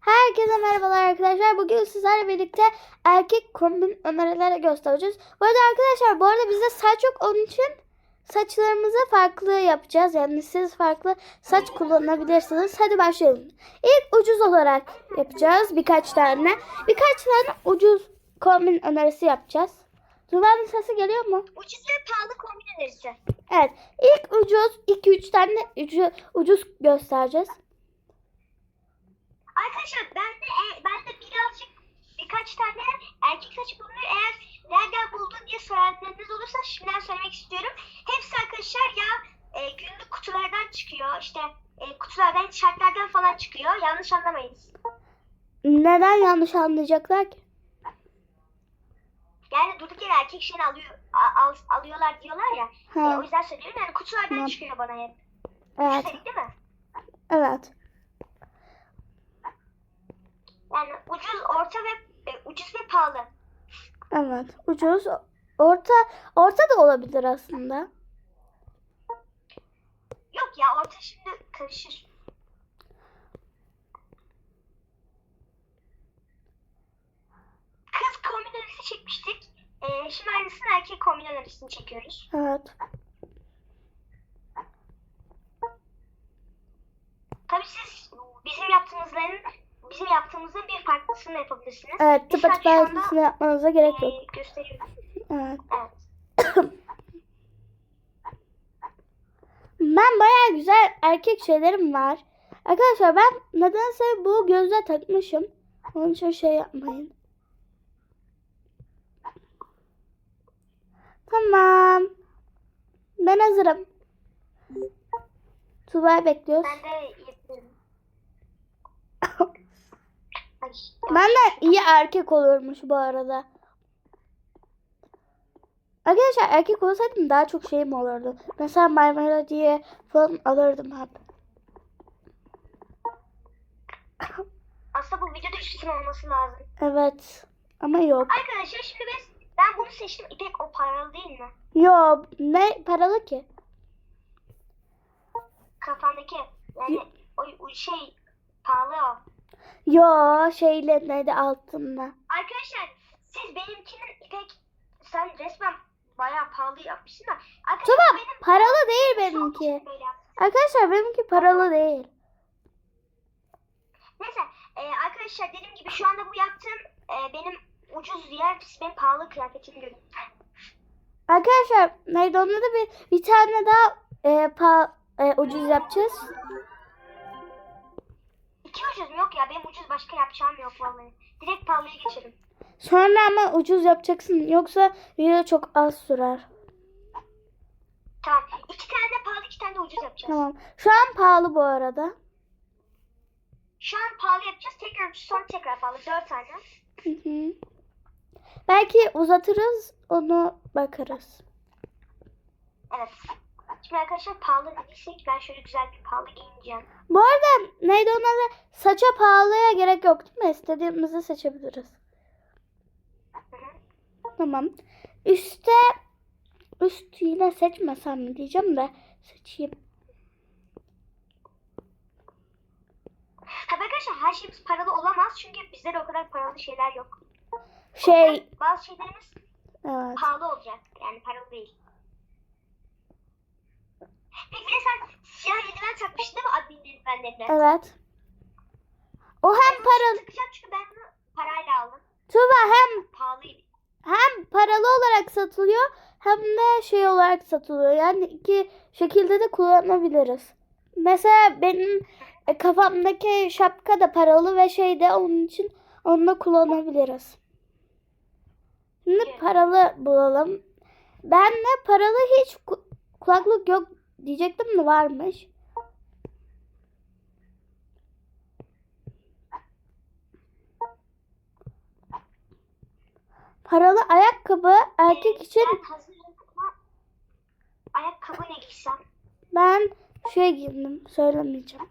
Herkese merhabalar arkadaşlar. Bugün sizlerle birlikte erkek kombin önerileri göstereceğiz. Bu arada arkadaşlar bu arada bizde saç yok onun için saçlarımızı farklı yapacağız. Yani siz farklı saç kullanabilirsiniz. Hadi başlayalım. İlk ucuz olarak yapacağız birkaç tane. Birkaç tane ucuz kombin önerisi yapacağız. Züvan'ın sesi geliyor mu? Ucuz ve pahalı kombin önerisi. Evet. İlk ucuz 2-3 tane ucuz göstereceğiz. Arkadaşlar ben de e, ben de birazcık birkaç tane erkek saçı bulunuyor. Eğer nereden buldun diye soranlarınız olursa şimdiden söylemek istiyorum. Hepsi arkadaşlar ya e, günlük kutulardan çıkıyor. İşte e, kutulardan, tişörtlerden falan çıkıyor. Yanlış anlamayınız. Neden yanlış anlayacaklar ki? Yani durduk yere erkek şeyini alıyor, al- alıyorlar diyorlar ya. E, o yüzden söylüyorum yani kutulardan Tamam. çıkıyor bana hep. evet. Üstelik değil mi? Evet. Yani ucuz, orta ve e, ucuz ve pahalı. Evet. Ucuz. Orta orta da olabilir aslında. Yok ya orta şimdi karışır. Kız kombin önerisi çekmiştik. Ee, şimdi aynısını erkek kombin önerisini çekiyoruz. Evet. Tabii siz bizim yaptığımızların bizim yaptığımızın bir farklısını yapabilirsiniz. Evet. Şu anda, aynısını yapmanıza gerek yok. ee, gösteriyorum. Evet. Evet. Ben bayağı güzel erkek şeylerim var. Arkadaşlar ben nedense bu gözle takmışım. Onun için şey yapmayın. Tamam. Ben hazırım. Tuba'yı bekliyoruz. Ben de yapıyorum. Ay, Ben de iyi erkek olurmuş bu arada. Arkadaşlar erkek olsaydım daha çok şeyim olurdu. Mesela My Melody'ye falan alırdım hep. Aslında bu videoda isim olması lazım. Evet. Ama yok. Arkadaşlar şimdi biz ben bunu seçtim. İpek o paralı değil mi? Yok. Ne paralı ki? Kafandaki yani o, o şey pahalı o. Yo şeyle neydi altında. Arkadaşlar siz benimkinin İpek sen resmen bayağı pahalı yapmışsın da. Arkadaşlar Tamam benim paralı değil benimki. Arkadaşlar benimki paralı değil. Neyse e, arkadaşlar dediğim gibi şu anda bu yaptığım e, benim ucuz diğer benim pahalı kıyafetimi görün. Arkadaşlar neydi onda da bir, bir tane daha e, pa, e, ucuz yapacağız. İki ucuz? Yok ya benim ucuz başka yapacağım yok vallahi. Direkt pahalıya geçelim. Sonra ama ucuz yapacaksın. Yoksa video çok az sürer. Tamam. İki tane de pahalı iki tane de ucuz yapacağız. Tamam. Şu an pahalı bu arada. Şu an pahalı yapacağız. Tekrar ucuz sonra tekrar pahalı. Dört tane. Hı hı. Belki uzatırız onu bakarız. Evet. Şimdi arkadaşlar pahalı dediysek ben şöyle güzel bir pahalı giyineceğim. Bu arada neydi ona da saça pahalıya gerek yok değil mi? İstediğimizi seçebiliriz. Hı hı. Tamam. Üste üst yine seçmesem mi diyeceğim de seçeyim. Tabii arkadaşlar her şeyimiz paralı olamaz çünkü bizde de o kadar paralı şeyler yok. Şey Bazı şeylerimiz evet. pahalı olacak yani paralı değil. Peki sen siyah eldiven takmıştın değil mi admin eldivenlerine? Evet. O hem paralı Takacağım çünkü ben bunu parayla aldım. Tuba hem Pahalıydı. hem paralı olarak satılıyor hem de şey olarak satılıyor. Yani iki şekilde de kullanabiliriz. Mesela benim e, kafamdaki şapka da paralı ve şey de onun için onu da kullanabiliriz. Şimdi paralı bulalım. Ben de paralı hiç ku- kulaklık yok diyecektim de varmış. Paralı ayakkabı erkek için ayakkabı ne giysem? ben şey giydim söylemeyeceğim.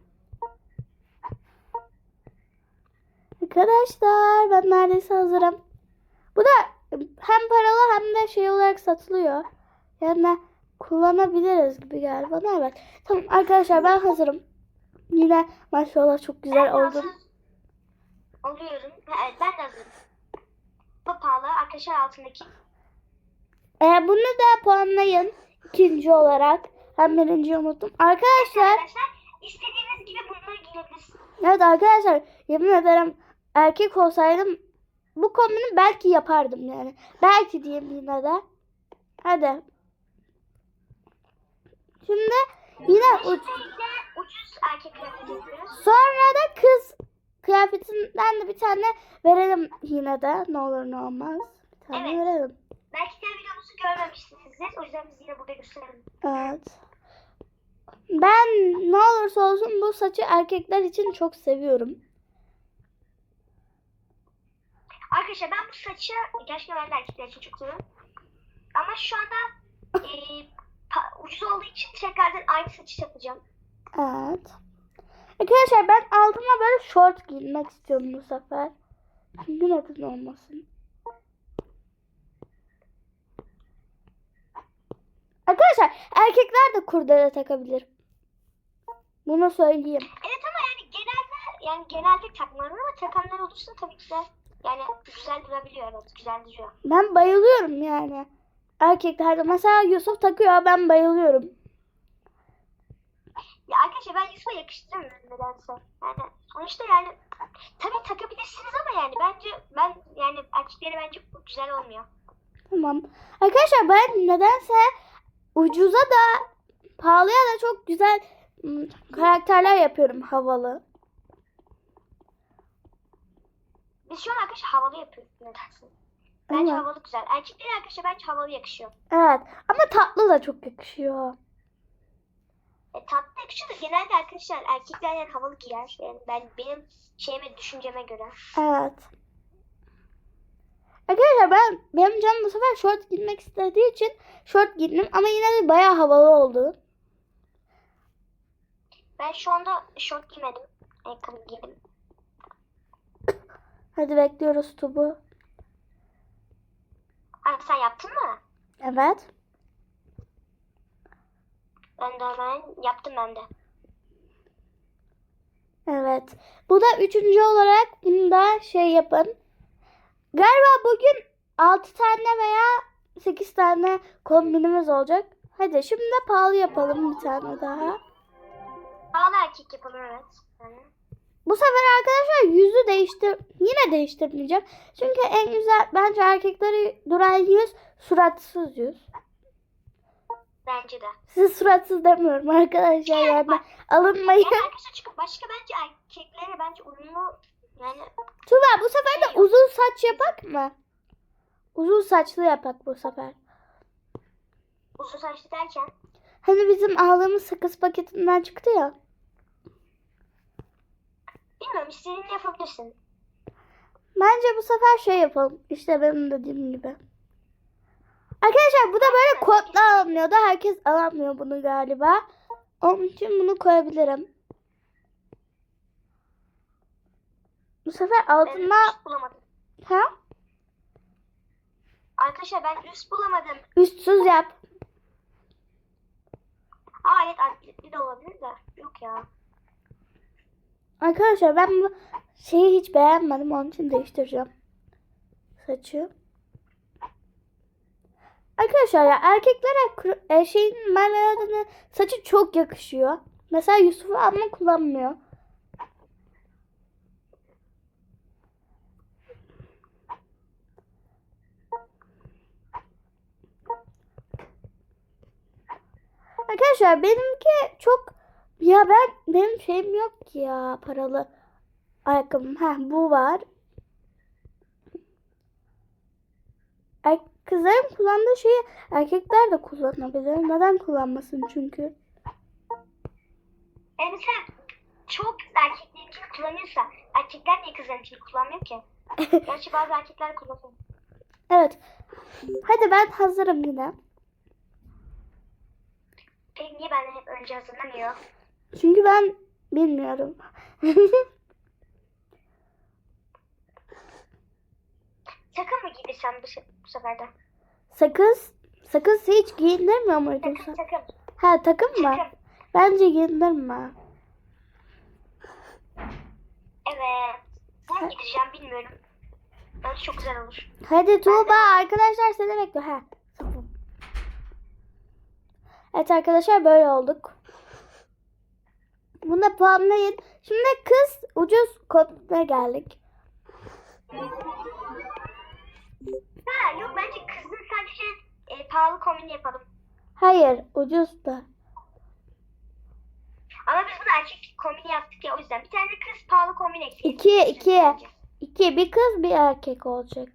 Arkadaşlar ben neredeyse hazırım. Bu da hem paralı hem de şey olarak satılıyor. Yani kullanabiliriz gibi geldi bana evet. Tamam arkadaşlar ben hazırım. Yine maşallah çok güzel oldum. Ha, Evet ben de hazırım. Bu pahalı. Arkadaşlar altındaki. Ee, bunu da puanlayın. ikinci olarak. Ben birinciyi unuttum. Arkadaşlar Arkadaşlar istediğiniz gibi bunları giyebilirsiniz. Evet arkadaşlar yemin ederim erkek olsaydım bu kombini belki yapardım yani. Belki diyeyim yine de. Hadi. Şimdi yine uç. Ucuz erkek kıyafeti. Sonra da kız kıyafetinden de bir tane verelim yine de. Ne olur ne olmaz. Bir tane Evet. verelim. Belki de videomuzu görmemişsinizdir. O yüzden biz yine burada gösterelim. Evet. Ben ne olursa olsun bu saçı erkekler için çok seviyorum. Arkadaşlar ben bu saçı gerçekten ben de erkekler için çok seviyorum. Ama şu anda e, ucuz olduğu için tekrardan aynı saçı yapacağım. Evet. Arkadaşlar ben altıma böyle short giymek istiyorum bu sefer. Çünkü neden olmasın. Arkadaşlar erkekler de kurdele takabilir. Bunu söyleyeyim. Evet ama yani genelde yani genelde takmıyorum ama takanlar olursa tabii ki de yani güzel durabiliyor evet güzel duruyor. Ben bayılıyorum yani. Erkeklerde mesela Yusuf takıyor ben bayılıyorum. Ya arkadaşlar ben Yusuf'a yakıştıramıyorum nedense. Yani sonuçta yani tabii takabilirsiniz ama yani bence ben yani erkeklere bence bu güzel olmuyor. Tamam. Arkadaşlar ben nedense ucuza da pahalıya da çok güzel karakterler yapıyorum havalı. Biz şu an arkadaşlar havalı yapıyoruz nedense. Bence Evet. havalı güzel. Erkeklere arkadaşlar bence havalı yakışıyor. Evet ama tatlı da çok yakışıyor. E, tatlı yakışıyor da genelde arkadaşlar erkekler yani havalı giyer. Yani ben benim şeyime düşünceme göre. Evet. Arkadaşlar ben benim canım bu sefer short giymek istediği için short giydim ama yine de bayağı havalı oldu. Ben şu anda şort giymedim. Ayakkabı giydim. Hadi bekliyoruz Tubu. Ay sen yaptın mı? Evet. Ben de hemen yaptım ben de. Evet. Bu da üçüncü olarak bunu da şey yapın. Galiba bugün 6 tane veya 8 tane kombinimiz olacak. Hadi şimdi de pahalı yapalım bir tane daha. Pahalı erkek yapalım evet. Yani. Bu sefer arkadaşlar yüzü değiştir yine değiştirmeyeceğim. Çünkü en güzel bence erkekleri duran yüz suratsız yüz. Bence de. Size suratsız demiyorum arkadaşlar yani alınmayın. Yani arkadaşlar çünkü başka bence erkeklere bence uyumlu yani Tuba bu sefer de uzun saç yapak mı? Uzun saçlı yapak bu sefer. uzun saçlı derken Hani bizim aldığımız sakız paketinden çıktı ya. Bilmiyorum istediğini yapabilirsin. Bence bu sefer şey yapalım. İşte benim dediğim gibi. Arkadaşlar bu da böyle kodla alınmıyor da herkes alamıyor bunu galiba. Onun için bunu koyabilirim. Bu sefer Ben altına üst bulamadım. ha Arkadaşlar ben üst bulamadım. üstsüz yap. Aa evet atletli de olabilir de. Yok ya. Arkadaşlar ben bu şeyi hiç beğenmedim. Onun için değiştireceğim. Saçı. Arkadaşlar ya erkeklere e, şeyin Merve'nin saçı çok yakışıyor. Mesela Yusuf ama kullanmıyor. Arkadaşlar benimki çok ya ben benim şeyim yok ki ya paralı ayakkabım. Ha bu var. Er, kızların kullandığı şeyi erkekler de kullanabilir. Neden kullanmasın çünkü? Yani mesela çok erkeklerinkini kullanıyorsa erkekler niye kızlarınkini kullanmıyor ki? Gerçi bazı erkekler kullanıyor. Evet. Hadi ben hazırım yine. Peki niye benden hep önce hazırlanıyor? Çünkü ben bilmiyorum. Takım mı giysem bu, se- bu sefer de? sakız. Sakız hiç giyindirmiyor muydun Takım sen? takım. Ha takım mı? Takım. Bence giyindirme. Evet. Ben gideceğim bilmiyorum. Bence çok güzel olur. Hadi Tuğba arkadaşlar seni bekliyor. Ha. Evet arkadaşlar böyle olduk. Bunu da puanlayın. Şimdi kız ucuz koduna geldik. Ha yok bence kızın sadece e, pahalı kombini yapalım. Hayır ucuz da. Ama biz bunu erkek kombini yaptık ya o yüzden. Bir tane de kız pahalı kombin ekleyelim. İki iki. İki bir kız bir erkek olacak.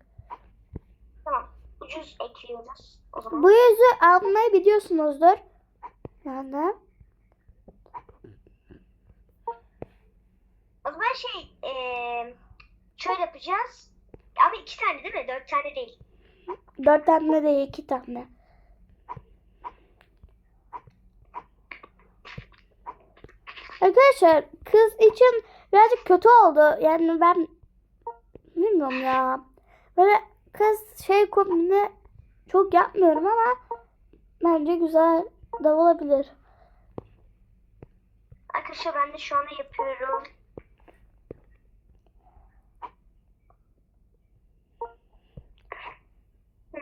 Tamam. Ucuz ekliyoruz o zaman. Bu yüzü almayı biliyorsunuzdur. Yani O zaman şey eee şöyle yapacağız. Ama iki tane değil mi? Dört tane değil. dört tane değil iki tane. Arkadaşlar kız için birazcık kötü oldu. Yani ben bilmiyorum ya. Böyle kız şey kombini çok yapmıyorum ama bence güzel de olabilir. Arkadaşlar ben de şu anda yapıyorum.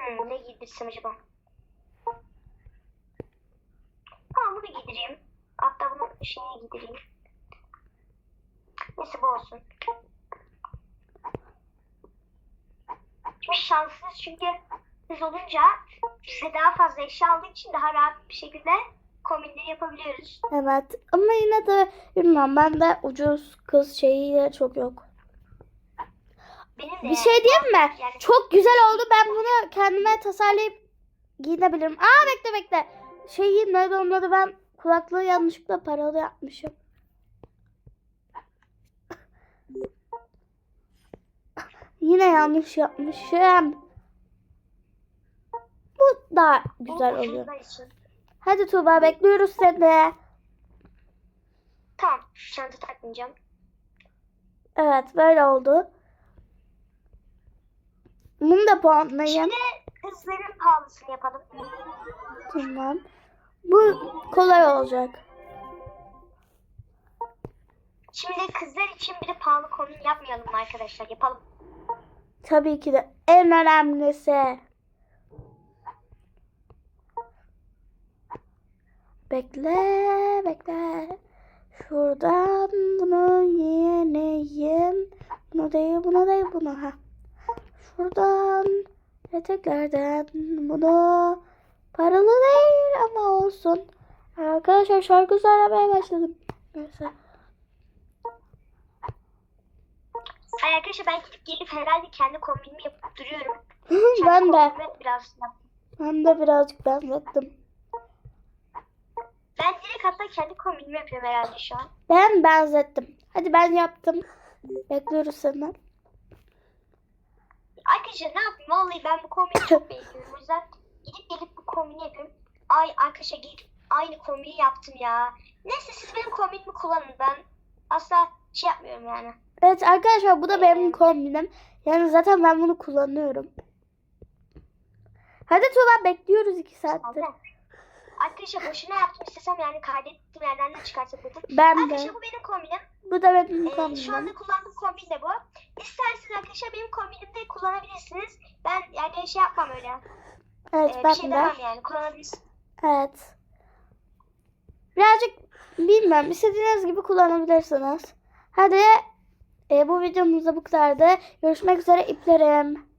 Hmm, ne giydirsem acaba? Aa bunu giydireyim. Hatta bunu şeyine giydireyim. Neyse bu olsun. Şimdi şanssız çünkü biz olunca bize daha fazla eşya aldığı için daha rahat bir şekilde kombinleri yapabiliyoruz. Evet ama yine de bilmiyorum ben de ucuz kız şeyi de çok yok. Benim Bir şey diyeyim mi? Yani Çok güzel oldu. Ben bunu kendime tasarlayıp giyinebilirim. Aa bekle bekle. Şeyi nerede olmadı ben kulaklığı yanlışlıkla paralı yapmışım. Yine yanlış yapmışım. Bu da güzel oluyor. Hadi Tuğba bekliyoruz seni. Tamam. Çanta takmayacağım. Evet böyle oldu. Bunu da puanlayayım. Şimdi kızların pahalısını yapalım. Tamam. Bu kolay olacak. Şimdi kızlar için bir de pahalı kombin yapmayalım arkadaşlar? Yapalım. Tabii ki de en önemlisi. Bekle, bekle. Şuradan bunu yeneyim. Bunu değil, bunu değil, bunu. Ha. Şuradan eteklerden bunu paralı değil ama olsun. Arkadaşlar şarkı söylemeye başladım. Neyse. Ay arkadaşlar ben gidip gelip herhalde kendi kombinimi yapıp duruyorum. ben de. Biraz yaptım. Ben de birazcık benzettim. Ben direkt hatta kendi kombinimi yapıyorum herhalde şu an. Ben benzettim. Hadi ben yaptım. Bekliyoruz seni. Arkadaşlar ne yapayım? Vallahi ben bu kombini çok beğeniyorum. O yüzden gidip gelip bu kombini yapıyorum. Ay arkadaşlar gidip aynı kombini yaptım ya. Neyse siz benim kombinimi kullanın. Ben asla şey yapmıyorum yani. Evet arkadaşlar bu da benim kombinim. Yani zaten ben bunu kullanıyorum. Hadi Tuğba bekliyoruz iki saattir. Tamam. Arkadaşlar boşuna yaptım istesem yani kaydettiğim yerden de çıkartabilirdim. Ben de. Arkadaşlar bu benim kombinim. Bu da benim Ee, şu anda kombinim. kullandığım kombin de bu. İsterseniz arkadaşlar benim kombinimde kullanabilirsiniz. Ben yani şey yapmam öyle. Evet Ee, bir ben şey de. demem yani kullanabilirsiniz. Evet. Birazcık bilmem istediğiniz gibi kullanabilirsiniz. Hadi e, bu videomuz da bu kadardı. Görüşmek üzere iplerim.